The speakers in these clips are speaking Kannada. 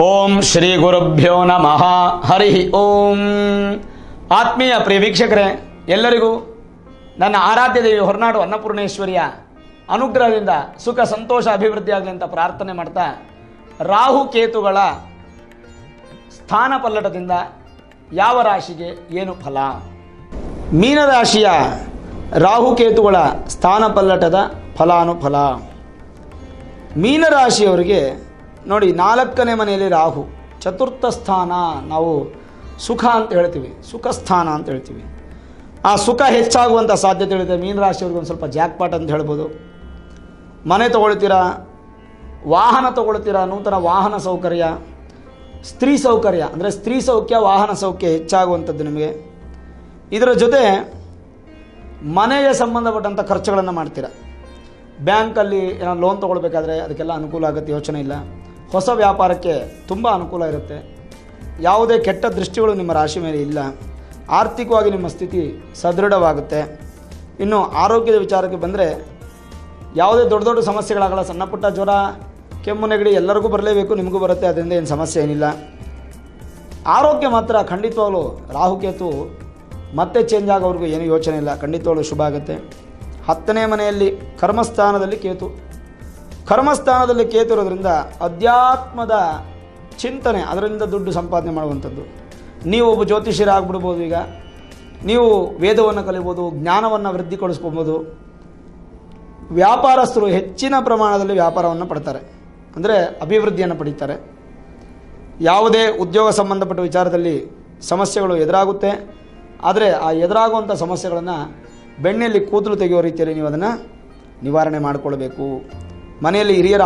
ಓಂ ಶ್ರೀ ಗುರುಭ್ಯೋ ನಮಃ. ಹರಿ ಓಂ. ಆತ್ಮೀಯ ಪ್ರಿಯ ವೀಕ್ಷಕರೇ, ಎಲ್ಲರಿಗೂ ನನ್ನ ಆರಾಧ್ಯ ದೇವಿ ಹೊರನಾಡು ಅನ್ನಪೂರ್ಣೇಶ್ವರಿಯ ಅನುಗ್ರಹದಿಂದ ಸುಖ ಸಂತೋಷ ಅಭಿವೃದ್ಧಿ ಆಗಲಿ ಅಂತ ಪ್ರಾರ್ಥನೆ ಮಾಡ್ತಾ ರಾಹು ಕೇತುಗಳ ಸ್ಥಾನ ಪಲ್ಲಟದಿಂದ ಯಾವ ರಾಶಿಗೆ ಏನು ಫಲ? ಮೀನರಾಶಿಯ ರಾಹುಕೇತುಗಳ ಸ್ಥಾನ ಪಲ್ಲಟದ ಫಲಾನುಫಲ. ಮೀನರಾಶಿಯವರಿಗೆ ನೋಡಿ, ನಾಲ್ಕನೇ ಮನೆಯಲ್ಲಿ ರಾಹು, ಚತುರ್ಥ ಸ್ಥಾನ ನಾವು ಸುಖ ಅಂತ ಹೇಳ್ತೀವಿ, ಸುಖ ಸ್ಥಾನ ಅಂತ ಹೇಳ್ತೀವಿ. ಆ ಸುಖ ಹೆಚ್ಚಾಗುವಂಥ ಸಾಧ್ಯತೆಗಳಿದೆ ಮೀನರಾಶಿಯವ್ರಿಗೆ ಒಂದು ಸ್ವಲ್ಪ ಜಾಕ್ಪಾಟ್ ಅಂತ ಹೇಳ್ಬೋದು. ಮನೆ ತೊಗೊಳ್ತೀರಾ? ವಾಹನ ತೊಗೊಳ್ತೀರಾ? ನೂತನ ವಾಹನ ಸೌಕರ್ಯ. ಸ್ತ್ರೀ ಸೌಕರ್ಯ, ಅಂದರೆ ಸ್ತ್ರೀ ಸೌಖ್ಯ, ವಾಹನ ಸೌಖ್ಯ ಹೆಚ್ಚಾಗುವಂಥದ್ದು ನಿಮಗೆ. ಇದರ ಜೊತೆ ಮನೆಗೆ ಸಂಬಂಧಪಟ್ಟಂಥ ಖರ್ಚುಗಳನ್ನು ಮಾಡ್ತೀರಾ. ಬ್ಯಾಂಕಲ್ಲಿ ಏನೋ ಲೋನ್ ತೊಗೊಳ್ಬೇಕಾದ್ರೆ ಅದಕ್ಕೆಲ್ಲ ಅನುಕೂಲ ಆಗುತ್ತೆ, ಯೋಚನೆ ಇಲ್ಲ. ಹೊಸ ವ್ಯಾಪಾರಕ್ಕೆ ತುಂಬ ಅನುಕೂಲ ಇರುತ್ತೆ. ಯಾವುದೇ ಕೆಟ್ಟ ದೃಷ್ಟಿಗಳು ನಿಮ್ಮ ರಾಶಿ ಮೇಲೆ ಇಲ್ಲ. ಆರ್ಥಿಕವಾಗಿ ನಿಮ್ಮ ಸ್ಥಿತಿ ಸದೃಢವಾಗುತ್ತೆ. ಇನ್ನು ಆರೋಗ್ಯದ ವಿಚಾರಕ್ಕೆ ಬಂದರೆ ಯಾವುದೇ ದೊಡ್ಡ ದೊಡ್ಡ ಸಮಸ್ಯೆಗಳಾಗಲ್ಲ, ಸಣ್ಣ ಪುಟ್ಟ ಜ್ವರ, ಕೆಮ್ಮು, ನೆಗಡಿ ಎಲ್ಲರಿಗೂ ಬರಲೇಬೇಕು, ನಿಮಗೂ ಬರುತ್ತೆ, ಅದರಿಂದ ಏನು ಸಮಸ್ಯೆ ಏನಿಲ್ಲ. ಆರೋಗ್ಯ ಮಾತ್ರ ಖಂಡಿತವಾಗ್ಲೂ ರಾಹುಕೇತು ಮತ್ತೆ ಚೇಂಜ್ ಆಗೋವ್ರಿಗೂ ಏನೂ ಯೋಚನೆ ಇಲ್ಲ. ಖಂಡಿತವಾಗಲೂ ಶುಭ ಆಗುತ್ತೆ. ಹತ್ತನೇ ಮನೆಯಲ್ಲಿ ಕರ್ಮಸ್ಥಾನದಲ್ಲಿ ಕೇತು. ಕರ್ಮಸ್ಥಾನದಲ್ಲಿ ಕೇತಿರೋದ್ರಿಂದ ಅಧ್ಯಾತ್ಮದ ಚಿಂತನೆ, ಅದರಿಂದ ದುಡ್ಡು ಸಂಪಾದನೆ ಮಾಡುವಂಥದ್ದು. ನೀವು ಒಬ್ಬ ಜ್ಯೋತಿಷ್ಯರಾಗ್ಬಿಡ್ಬೋದು ಈಗ. ನೀವು ವೇದವನ್ನು ಕಲಿಬೋದು, ಜ್ಞಾನವನ್ನು ವೃದ್ಧಿಗೊಳಿಸ್ಕೊಬೋದು. ವ್ಯಾಪಾರಸ್ಥರು ಹೆಚ್ಚಿನ ಪ್ರಮಾಣದಲ್ಲಿ ವ್ಯಾಪಾರವನ್ನು ಪಡ್ತಾರೆ. ಅಂದರೆ ಅಭಿವೃದ್ಧಿಯನ್ನು ಪಡೀತಾರೆ. ಯಾವುದೇ ಉದ್ಯೋಗ ಸಂಬಂಧಪಟ್ಟ ವಿಚಾರದಲ್ಲಿ ಸಮಸ್ಯೆಗಳು ಎದುರಾಗುತ್ತೆ. ಆದರೆ ಆ ಎದುರಾಗುವಂಥ ಸಮಸ್ಯೆಗಳನ್ನು ಬೆಣ್ಣೆಯಲ್ಲಿ ಕೂದಲು ತೆಗೆಯುವ ರೀತಿಯಲ್ಲಿ ನೀವು ಅದನ್ನು ನಿವಾರಣೆ ಮಾಡಿಕೊಳ್ಬೇಕು. ಮನೆಯಲ್ಲಿ ಹಿರಿಯರ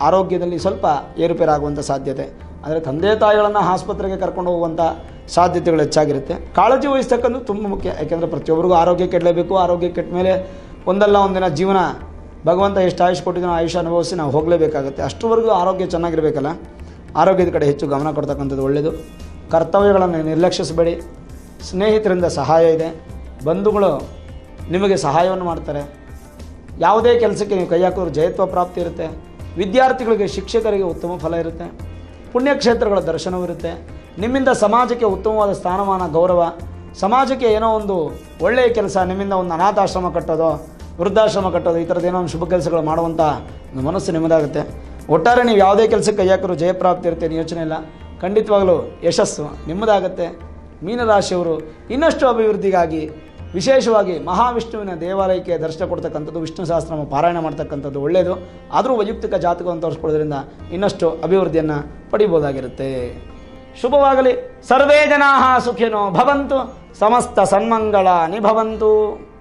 ಆರೋಗ್ಯದಲ್ಲಿ ಸ್ವಲ್ಪ ಏರುಪೇರಾಗುವಂಥ ಸಾಧ್ಯತೆ. ಆದರೆ ತಂದೆ ತಾಯಿಗಳನ್ನು ಆಸ್ಪತ್ರೆಗೆ ಕರ್ಕೊಂಡು ಹೋಗುವಂಥ ಸಾಧ್ಯತೆಗಳು ಹೆಚ್ಚಾಗಿರುತ್ತೆ. ಕಾಳಜಿ ವಹಿಸ್ತಕ್ಕಂಥ ತುಂಬ ಮುಖ್ಯ. ಯಾಕೆಂದರೆ ಪ್ರತಿಯೊಬ್ಬರಿಗೂ ಆರೋಗ್ಯ ಕೆಡಲೇಬೇಕು. ಆರೋಗ್ಯ ಕೆಟ್ಟ ಮೇಲೆ ಒಂದಲ್ಲ ಒಂದಿನ ಜೀವನ ಭಗವಂತ ಎಷ್ಟು ಆಯುಷ್ ಕೊಟ್ಟಿದ್ದೀನೋ ಆಯುಷ್ ಅನುಭವಿಸಿ ನಾವು ಹೋಗಲೇಬೇಕಾಗುತ್ತೆ. ಅಷ್ಟುವರೆಗೂ ಆರೋಗ್ಯ ಚೆನ್ನಾಗಿರಬೇಕಲ್ಲ. ಆರೋಗ್ಯದ ಕಡೆ ಹೆಚ್ಚು ಗಮನ ಕೊಡ್ತಕ್ಕಂಥದ್ದು ಒಳ್ಳೆಯದು ಕರ್ತವ್ಯಗಳನ್ನು ನಿರ್ಲಕ್ಷಿಸಬೇಡಿ. ಸ್ನೇಹಿತರಿಂದ ಸಹಾಯ ಇದೆ. ಬಂಧುಗಳು ನಿಮಗೆ ಸಹಾಯವನ್ನು ಮಾಡ್ತಾರೆ. ಯಾವುದೇ ಕೆಲಸಕ್ಕೆ ನೀವು ಕೈ ಹಾಕಿದ್ರೆ ಜಯತ್ವ ಪ್ರಾಪ್ತಿ ಇರುತ್ತೆ. ವಿದ್ಯಾರ್ಥಿಗಳಿಗೆ, ಶಿಕ್ಷಕರಿಗೆ ಉತ್ತಮ ಫಲ ಇರುತ್ತೆ. ಪುಣ್ಯಕ್ಷೇತ್ರಗಳ ದರ್ಶನವಿರುತ್ತೆ ನಿಮ್ಮಿಂದ ಸಮಾಜಕ್ಕೆ ಉತ್ತಮವಾದ ಸ್ಥಾನಮಾನ, ಗೌರವ, ಸಮಾಜಕ್ಕೆ ಏನೋ ಒಂದು ಒಳ್ಳೆಯ ಕೆಲಸ, ನಿಮ್ಮಿಂದ ಒಂದು ಅನಾಥಾಶ್ರಮ ಕಟ್ಟೋದು, ವೃದ್ಧಾಶ್ರಮ ಕಟ್ಟೋದು, ಈ ಥರದ್ದು ಏನೋ ಒಂದು ಶುಭ ಕೆಲಸಗಳು ಮಾಡುವಂಥ ಒಂದು ಮನಸ್ಸು ನಿಮ್ಮದಾಗುತ್ತೆ. ಒಟ್ಟಾರೆ ನೀವು ಯಾವುದೇ ಕೆಲಸಕ್ಕೆ ಕೈ ಹಾಕಿದ್ರು ಜಯಪ್ರಾಪ್ತಿ ಇರುತ್ತೆ ಯೋಚನೆ ಇಲ್ಲ. ಖಂಡಿತವಾಗಲೂ ಯಶಸ್ಸು ನಿಮ್ಮದಾಗತ್ತೆ. ಮೀನರಾಶಿಯವರು ಇನ್ನಷ್ಟು ಅಭಿವೃದ್ಧಿಗಾಗಿ ವಿಶೇಷವಾಗಿ ಮಹಾವಿಷ್ಣುವಿನ ದೇವಾಲಯಕ್ಕೆ ದರ್ಶನ ಕೊಡ್ತಕ್ಕಂಥದ್ದು, ವಿಷ್ಣು ಸಹಸ್ರನಾಮ ಪಾರಾಯಣ ಮಾಡ್ತಕ್ಕಂಥದ್ದು ಒಳ್ಳೆಯದು ಆದರೂ ವೈಯಕ್ತಿಕ ಜಾತಕವನ್ನು ತೋರಿಸ್ಕೊಳ್ಳೋದ್ರಿಂದ ಇನ್ನಷ್ಟು ಅಭಿವೃದ್ಧಿಯನ್ನು ಪಡಿಬೋದಾಗಿರುತ್ತೆ. ಶುಭವಾಗಲಿ. ಸರ್ವೇ ಜನಾ ಸುಖಿನೋ ಭವಂತು. ಸಮಸ್ತ ಸನ್ಮಂಗಳ ನಿಭವಂತು.